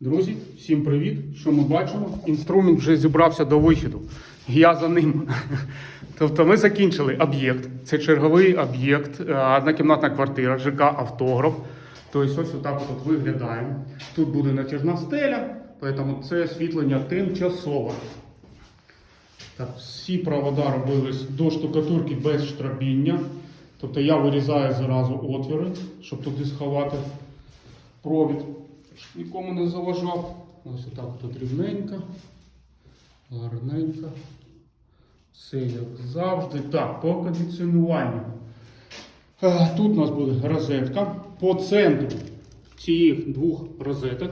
Друзі, всім привіт! Що ми бачимо? Інструмент вже зібрався до вихіду. Я за ним. Тобто ми закінчили об'єкт. Це черговий об'єкт, е, однокімнатна квартира, ЖК автограф. Тобто ось отак от виглядає. Тут буде натяжна стеля, тому це освітлення тимчасове. Так, всі провода робились до штукатурки без штробіння. Тобто я вирізаю зразу отвіри, щоб туди сховати провід, нікому не заважав. Ось отак тут рівненько, гарненько. Все як завжди. Так, по кондиціонуванню. Е, Тут у нас буде розетка. По центру цих двох розеток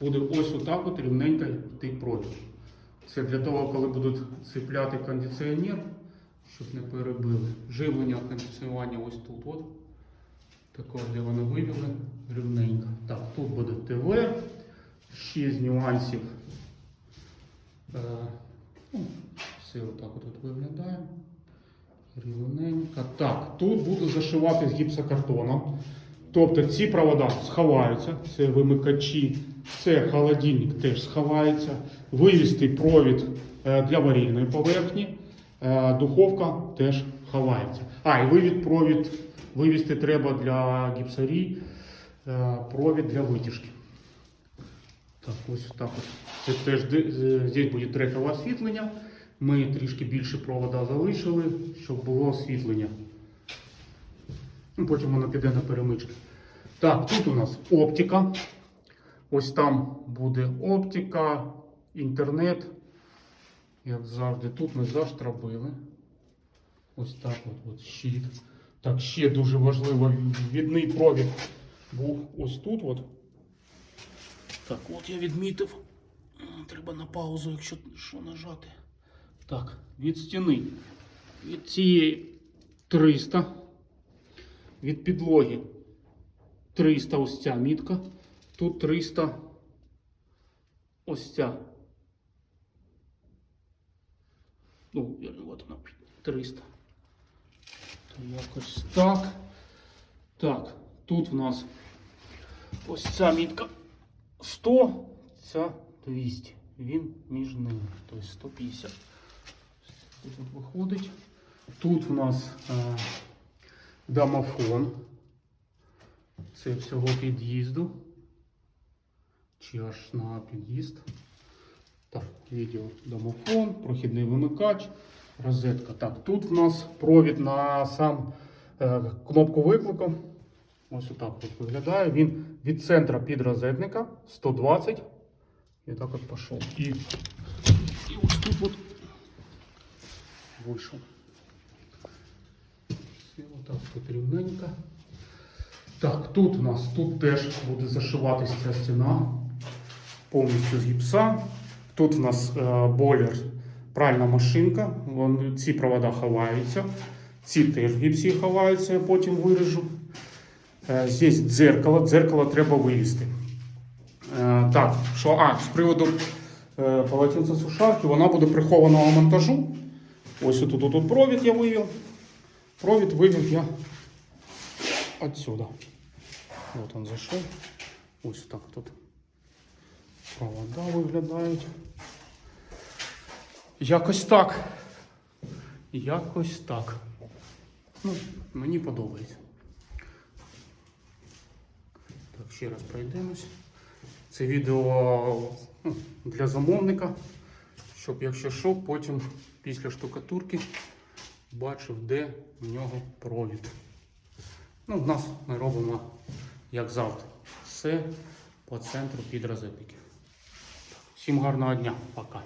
буде ось отак от рівненько йти провід. Це для того, коли будуть цепляти кондиціонер, щоб не перебили. Живлення кондиціонування ось тут. От. Також, де вони вивели рівненько. Так, тут буде ТВ. Ще з нюансів. Е, ну, все отак от виглядає. Рівненько. Так, тут буду зашивати з гіпсокартоном. Тобто ці провода сховаються, це вимикачі, це холодильник теж сховається, вивести провід е, для варільної поверхні, е, духовка теж ховається. А, і вивід провід вивести треба для гіпсарій, е, провід для витяжки. Так, ось так от. Це теж е, здесь буде трекове освітлення. Ми трішки більше провода залишили, щоб було освітлення. Ну, Потім воно піде на перемички. Так, тут у нас оптика. Ось там буде оптика, інтернет. Як завжди, тут ми заштробили. Ось так от, от щит. Так, ще дуже важливо, відний провід був ось тут. От. Так, от я відмітив. Треба на паузу, якщо що нажати. Так, від стіни. Від цієї 300. Від підлоги 300 ось ця мітка. Тут 300 ось ця. Ну, от вона 300. То якось так. Так, тут в нас ось ця мітка 100, ця 200. Він між ними, тобто 150. Тут виходить. Тут в нас е, домофон. Це всього під'їзду. Чи аж на під'їзд. Так, відео домофон, прохідний вимикач, розетка. Так, тут в нас провід на сам е, кнопку виклику. Ось отак от виглядає. Він від центра підрозетника 120. І так от пішов. І, і ось тут от вийшов. Все отак тут рівненько. Так, тут у нас тут теж буде зашиватися ця стіна повністю з гіпса. Тут у нас е, бойлер, пральна машинка. Вон, ці провода ховаються. Ці теж в гіпсі ховаються, я потім виріжу. Е, здесь дзеркало, дзеркало треба вивести. Е, так, що, а, з приводу е, полотенцесушарки, вона буде прихованого монтажу. Ось тут, тут, провід я вивів. Провід вивів я отсюда. Вот он зайшов. Ось так тут провода виглядають. Якось так. Якось так. Ну, мені подобається. Так, ще раз пройдемось. Це відео ну, для замовника, щоб якщо що, потім після штукатурки бачив, де в нього провід. Ну, в нас ми робимо, як завжди, все по центру підрозетників. Всім гарного дня, пока.